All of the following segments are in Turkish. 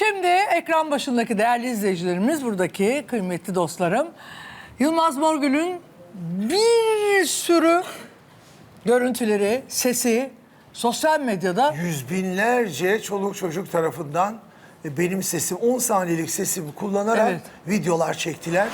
Şimdi ekran başındaki değerli izleyicilerimiz, buradaki kıymetli dostlarım. Yılmaz Morgül'ün bir sürü görüntüleri, sesi sosyal medyada Yüz binlerce çoluk çocuk tarafından e, benim sesim 10 saniyelik sesimi kullanarak Evet. videolar çektiler.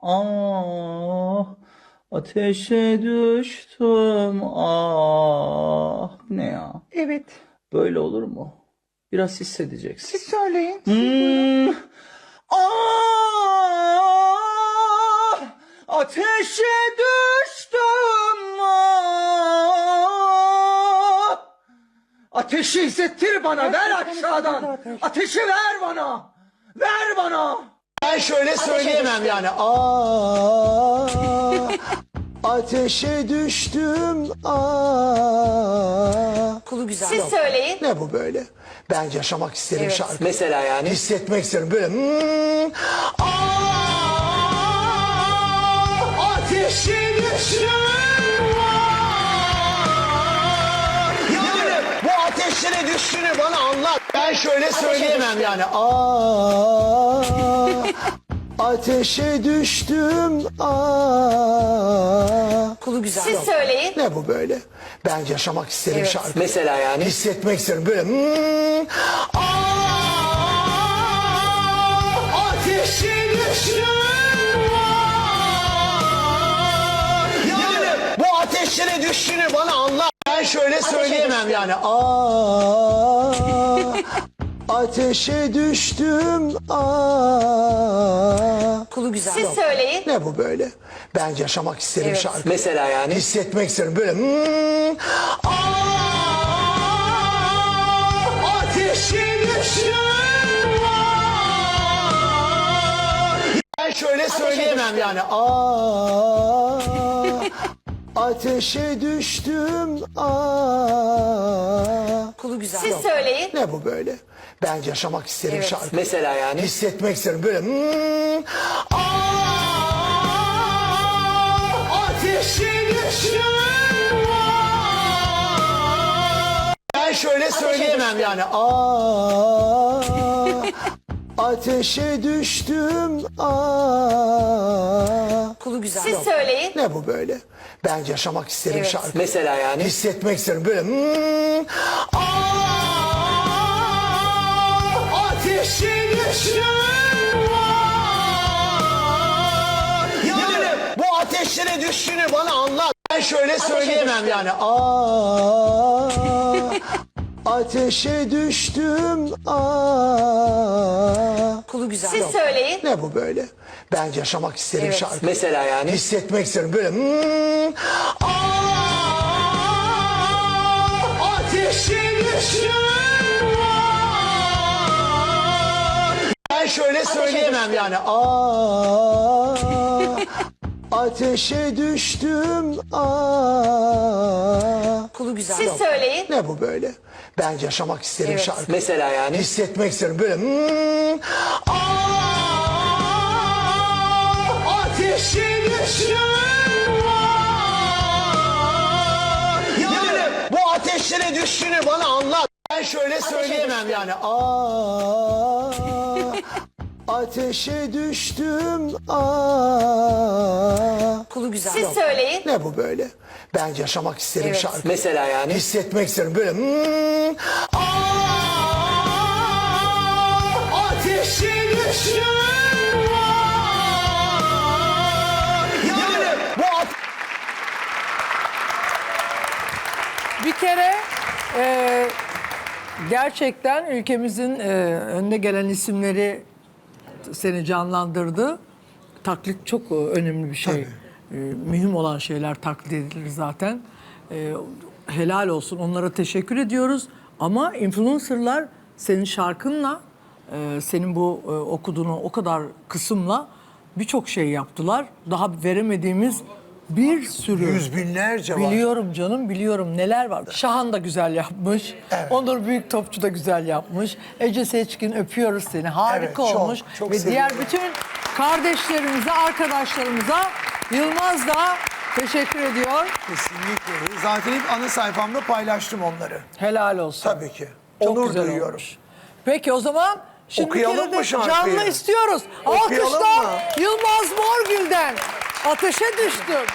Ah ateşe düştüm ah ne ya Evet. böyle olur mu biraz hissedeceksin Siz söyleyin. Hmm. Ah ateşe düştüm ah ateşi hissettir bana ver aşağıdan ateşi ver bana ver bana Ben şöyle söyleyemem yani. Aa, ateşe düştüm. Aa. Kulu güzel. Siz söyleyin. Ne bu böyle? Ben yaşamak isterim şarkı. mesela yani Hissetmek isterim böyle. Hmm, aa, ateşe düştüm. Yani bu ateşlere düştüğünü bana anlat. Ben şöyle söyleyemem yani. Aa, ateşe düştüm. Aa. Kulu güzel. Siz söyleyin. Ne bu böyle? Ben yaşamak isterim şarkı. mesela yani Hissetmek isterim böyle. Hmm, aa, ateşe düştüm. Yani bu ateşlere düştüğünü bana anlat. Ben şöyle söyleyemem yani. Aa, ateşe düştüm. Aa. Kulu güzel. Siz söyleyin. Ne bu böyle? Ben yaşamak isterim şarkı. mesela yani Hissetmek isterim böyle. Hmm, aa, ateşe düştüm. Ben şöyle söyleyemem yani. Aa, ateşe düştüm. Aa. Kulu güzel. Siz söyleyin. Ne bu böyle? Ben yaşamak isterim şarkı. mesela yani Hissetmek isterim böyle. Hmm, aa, ateşe düştüm. Ben şöyle söyleyemem yani. Aa, ateşe düştüm. Aa. Kulu güzel. Siz söyleyin. Ne bu böyle? Ben yaşamak isterim şarkı. mesela yani Hissetmek isterim böyle. Hmm, aa, ateşe düştüm. Ateşlere düştüğünü bana anlat. Ben şöyle söyleyemem yani. Aa, ateşe düştüm. Aa. Kulu güzel. Siz söyleyin. Ne bu böyle? Ben yaşamak isterim şarkı. mesela yani Hissetmek isterim böyle. Hmm, aa, ateşe düştüm. Ben şöyle söyleyemem yani. Aa, ateşe düştüm. Aa. Kulu güzel. Siz söyleyin. Ne bu böyle? Ben yaşamak isterim şarkı. mesela yani Hissetmek isterim böyle. Hmm, aa, ateşe düştüm. Yani bu ateşlere düştüğünü bana anlat. Ben şöyle söyleyemem yani. Aa, ateşe düştüm. Aa. Kulu güzel. Siz söyleyin. Ne bu böyle? Ben yaşamak isterim şarkı. mesela yani Hissetmek isterim böyle. Hmm, aa, ateşe düştüm. Yani bu ateşlere bir kere e, gerçekten ülkemizin e, önde gelen isimleri seni canlandırdı. Taklit çok e, önemli bir şey. E, mühim olan şeyler taklit edilir zaten. E, helal olsun onlara teşekkür ediyoruz. Ama influencerlar senin şarkınla, senin bu okuduğunu o kadar kısımla birçok şey yaptılar. Daha veremediğimiz bir sürü Yüz binlerce var. Biliyorum canım biliyorum neler var. Şahan da güzel yapmış. Onur Büyük Topçu da güzel yapmış. Ece Seçkin öpüyoruz seni. Harika Evet, çok, olmuş. çok Ve diğer seviyorum. bütün kardeşlerimize, arkadaşlarımıza Yılmaz da teşekkür ediyor. Kesinlikle. Zaten hep ana sayfamda paylaştım onları. Helal olsun. Tabii ki. Çok Onur güzel duyuyorum. olmuş. Peki o zaman şimdi Okuyalım bir kere de mı şarkıyı? canlı istiyoruz. Okuyalım Alkışlar mı? Yılmaz Morgül'den. Ateşe düştüm.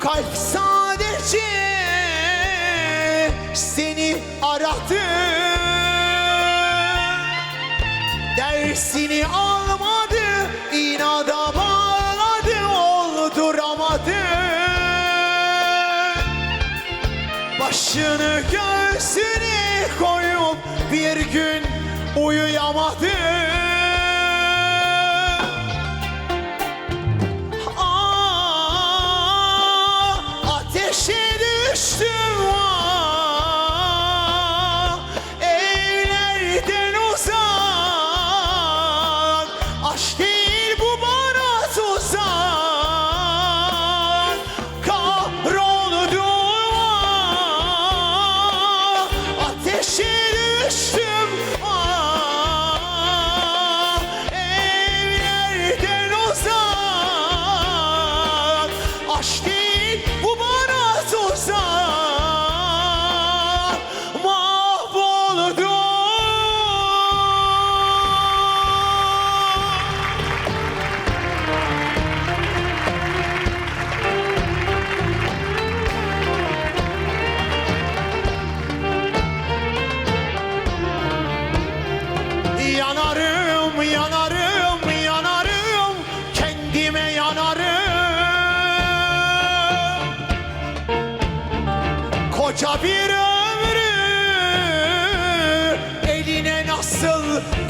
Kalp sadece seni aradı. Dersini almadı inada bağladı olduramadı. Başını göğsüne koyup bir gün uyuyamadı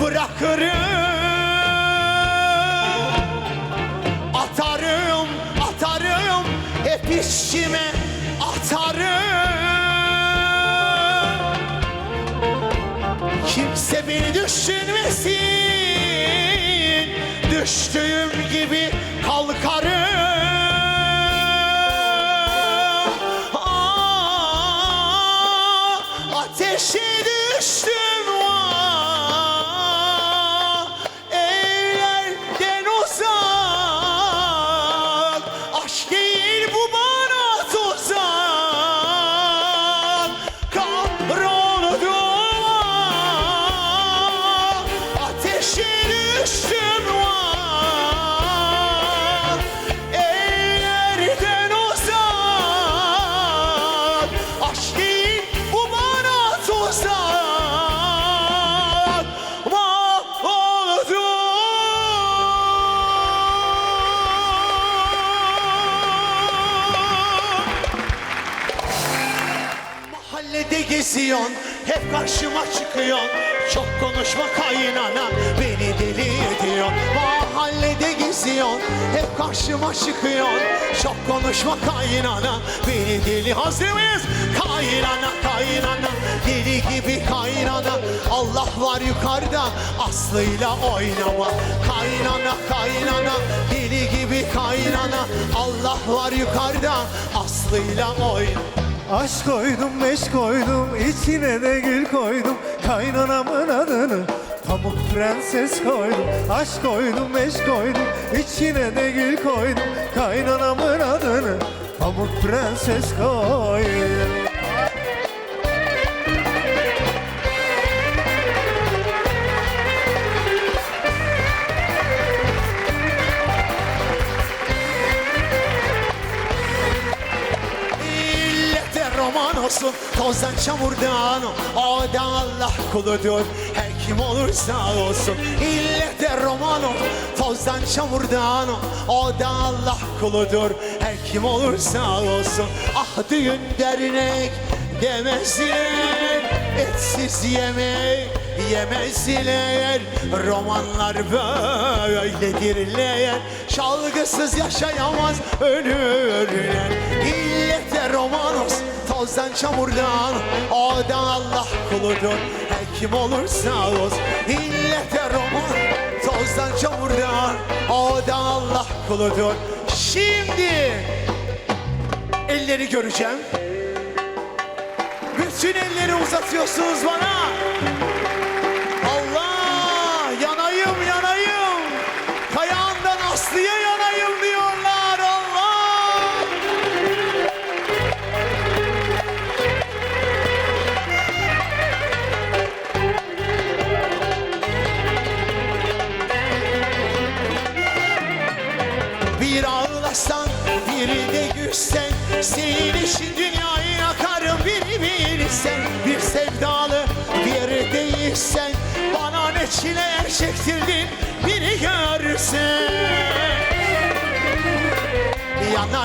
bırakırım? Atarım, atarım, hep içime atarım. Kimse beni düşünmesin Düştüğüm gibi kalkarım Geziyorsun, hep karşıma çıkıyorsun. Çok konuşma kaynana, beni deli ediyor. Mahallede geziyorsun, hep karşıma çıkıyorsun. Çok konuşma kaynana, beni deli. Hazır mıyız? Kaynana, kaynana, deli gibi kaynana. Allah var yukarıda, aslıyla oynama. Kaynana, kaynana, deli gibi kaynana. Allah var yukarıda, aslıyla oynama. Aşk koydum beş koydum içine de gül koydum. Kaynanamın adını Pamuk prenses koydum. Aşk koydum beş koydum içine de gül koydum. Kaynanamın adını Pamuk prenses koydum olsun tozdan çamurdan O da Allah kuludur her kim olursa olsun. İllete roman olsun tozdan çamurdan O da Allah kuludur her kim olursa olsun. Ah düğün dernek demezler Etsiz yemek yemezler Romanlar böyledirler Çalgısız yaşayamaz ölürler tozdan çamurdan O da Allah kuludur. Her kim olursa olsun İllete roman tozdan çamurdan O da Allah kuludur. Şimdi elleri göreceğim. Bütün elleri uzatıyorsunuz bana. Çileler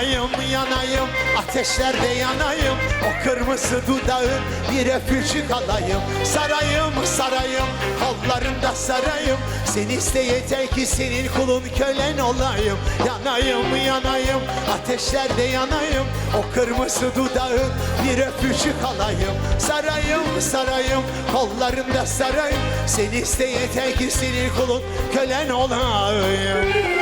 Yanayım yanayım. Ateşlerde yanayım. O kırmızı dudağın bir öpücük alayım Sarayım sarayım. Kollarında sarayım. Sen iste yeter ki senin kulun kölen olayım. Yanayım yanayım. Ateşlerde yanayım. O kırmızı dudağın bir öpücük alayım Sarayım sarayım. Kollarında sarayım. Sen iste yeter ki senin kulun kölen olayım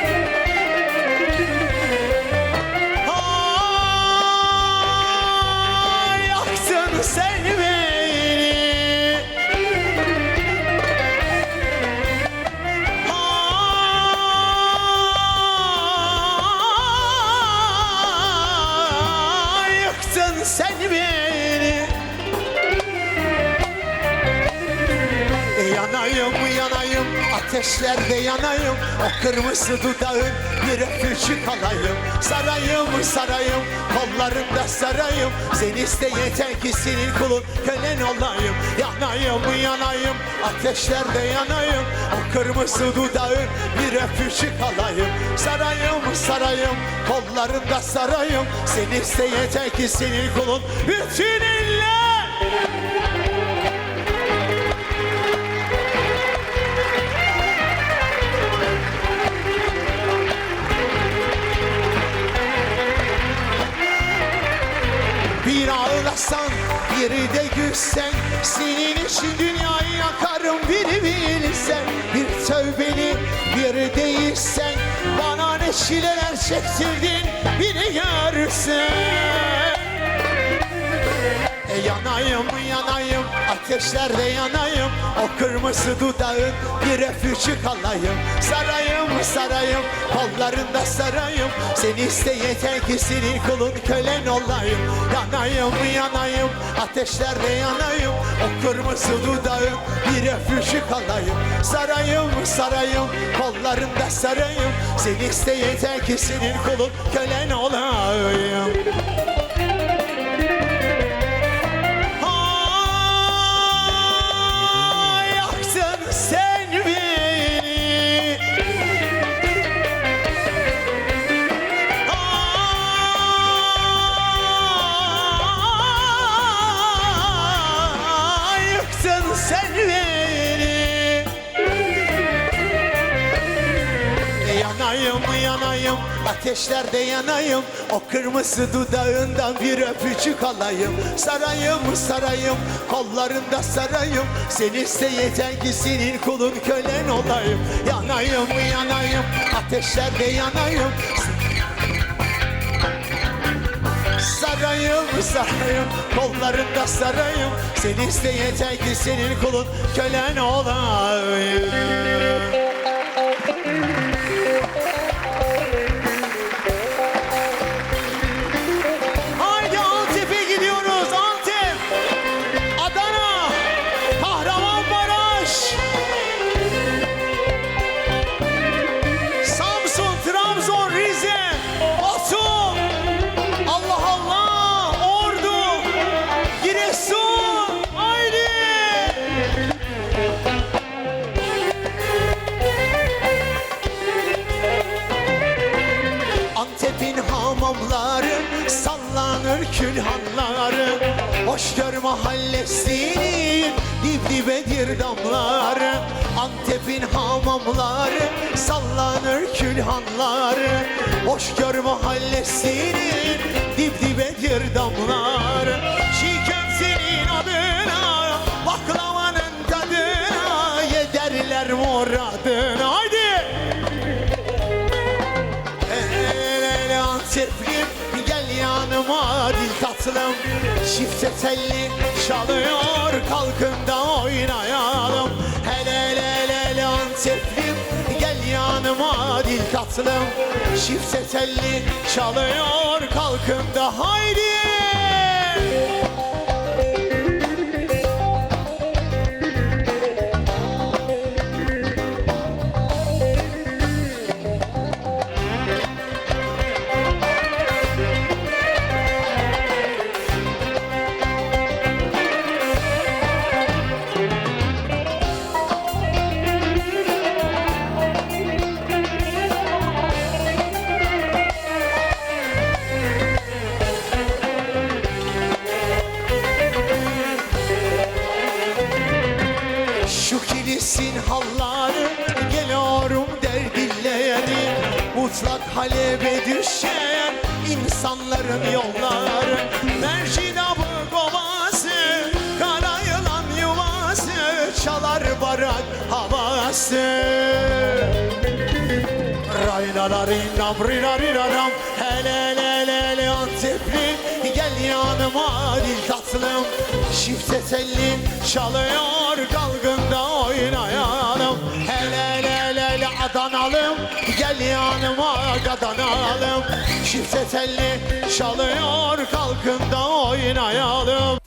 kırmızı dudağın bir öpücük alayım. Sarayım sarayım? Kollarında sarayım. Sen iste yeter ki senin kulun kölen olayım. Yanayım yanayım? Ateşlerde yanayım. O kırmızı dudağın bir öpücük alayım. Sarayım sarayım? Kollarında sarayım. Sen iste yeter ki senin kulun bütün ağlasan, biri de gülsen Senin için dünyayı yakarım biri bilsen. Bir tövbeli, biri değilsen Bana ne çileler çektirdin biri görsen e yanayım yanayım ateşlerde yanayım. O kırmızı dudağın bir öpücük alayım Sarayım sarayım kollarında sarayım. Sen iste yeter ki senin kulun kölen olayım. Yanayım yanayım ateşlerde yanayım. O kırmızı dudağın bir öpücük alayım Sarayım sarayım kollarında sarayım. Sen iste yeter ki senin kulun kölen olayım ateşlerde yanayım. O kırmızı dudağından bir öpücük alayım. Sarayım sarayım kollarında sarayım. Sen iste yeter ki senin kulun kölen olayım. Yanayım yanayım ateşlerde yanayım. Sarayım sarayım kollarında sarayım. Sen iste yeter ki senin kulun kölen olayım mahallesinin dip dibedir damları Antep'in hamamları sallanır külhanları Hoşgör mahallesinin dip dibedir damları Çiğ köftenin adına baklavanın tadına Yederler muradına. Haydi! Anteplim gel yanıma dil tatlım Çifte telli çalıyor. Kalkın da oynayalım. El ele el ele Anteplim gel yanıma dil tatlım Çifte telli çalıyor. Kalkın da haydi Mutlak halebe düşen insanların yolları Mercidabı kovası, kara yılan yuvası Çalar barak havası. Raylalarinam rirariraram Hele hele hele Antepli Gel yanıma dil tatlım. Çifte telli çalıyor Kalkında oynayalım. Hele hele hele hele Adanalım Gel yanıma kadanalım Çifte telli çalıyor Kalkında oynayalım